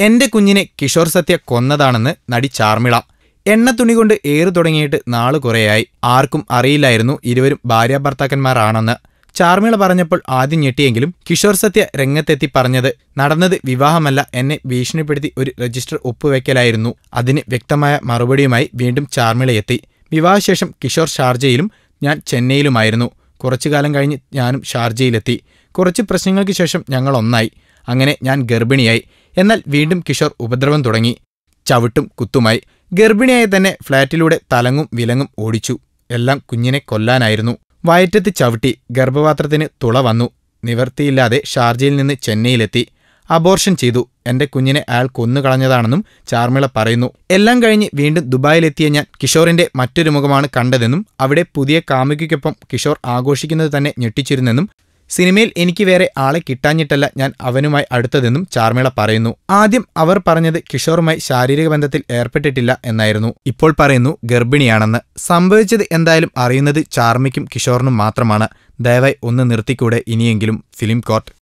എന്റെ കുഞ്ഞിനെ കിഷോർ സത്യ കൊന്നതാണെന്ന് നടി ചാർമിള. എണ്ണ തുണി കൊണ്ട് ഏറു തുടങ്ങിയിട്ട് നാളു കുറേയായി. ആർക്കും അറിയില്ലായിരുന്നു ഇരുവരും ഭാര്യാഭർത്താക്കന്മാരാണെന്ന്. ചാർമിള പറഞ്ഞപ്പോൾ ആദ്യം ഞെട്ടിയെങ്കിലും കിഷോർ സത്യ രംഗത്തെത്തി പറഞ്ഞത് നടന്നത് വിവാഹമല്ല എന്നെ ഭീഷണിപ്പെടുത്തി ഒരു രജിസ്റ്റർ ഒപ്പുവെക്കലായിരുന്നു. അതിന് വ്യക്തമായ മറുപടിയുമായി വീണ്ടും ചാർമിള എത്തി വിവാഹശേഷം കിഷോർ ഷാർജയിലും ഞാൻ ചെന്നൈയിലുമായിരുന്നു. കുറച്ചുകാലം കഴിഞ്ഞ് ഞാനും ഷാർജയിലെത്തി. കുറച്ച് പ്രശ്നങ്ങൾക്ക് ശേഷം ഞങ്ങൾ ഒന്നായി. അങ്ങനെ ഞാൻ ഗർഭിണിയായി. എന്നാൽ വീണ്ടും കിഷോർ ഉപദ്രവം തുടങ്ങി. ചവിട്ടും കുത്തുമായി. ഗർഭിണിയായി തന്നെ ഫ്ളാറ്റിലൂടെ തലങ്ങും വിലങ്ങും ഓടിച്ചു. എല്ലാം കുഞ്ഞിനെ കൊല്ലാനായിരുന്നു. വയറ്റത്ത് ചവിട്ടി ഗർഭപാത്രത്തിന് തുള വന്നു. നിവർത്തിയില്ലാതെ ഷാർജയിൽ നിന്ന് ചെന്നൈയിലെത്തി. അബോർഷൻ ചെയ്തു. എന്റെ കുഞ്ഞിനെ അയാൾ കൊന്നുകളഞ്ഞതാണെന്നും ചാർമിള പറയുന്നു. എല്ലാം കഴിഞ്ഞ് വീണ്ടും ദുബായിലെത്തിയ ഞാൻ കിഷോറിന്റെ മറ്റൊരു മുഖമാണ് കണ്ടതെന്നും അവിടെ പുതിയ കാമുകിക്കൊപ്പം കിഷോർ ആഘോഷിക്കുന്നത് തന്നെ ഞെട്ടിച്ചിരുന്നെന്നും സിനിമയിൽ എനിക്ക് വേറെ ആളെ കിട്ടാഞ്ഞിട്ടല്ല ഞാൻ അവനുമായി അടുത്തതെന്നും ചാർമിള പറയുന്നു. ആദ്യം അവർ പറഞ്ഞത് കിഷോറുമായി ശാരീരിക ബന്ധത്തിൽ ഏർപ്പെട്ടിട്ടില്ല എന്നായിരുന്നു. ഇപ്പോൾ പറയുന്നു ഗർഭിണിയാണെന്ന്. സംഭവിച്ചത് എന്തായാലും അറിയുന്നത് ചാർമിക്കും കിഷോറിനും മാത്രമാണ്. ദയവായി ഒന്ന് നിർത്തിക്കൂടെ ഇനിയെങ്കിലും ഫിലിം കോർട്ട്?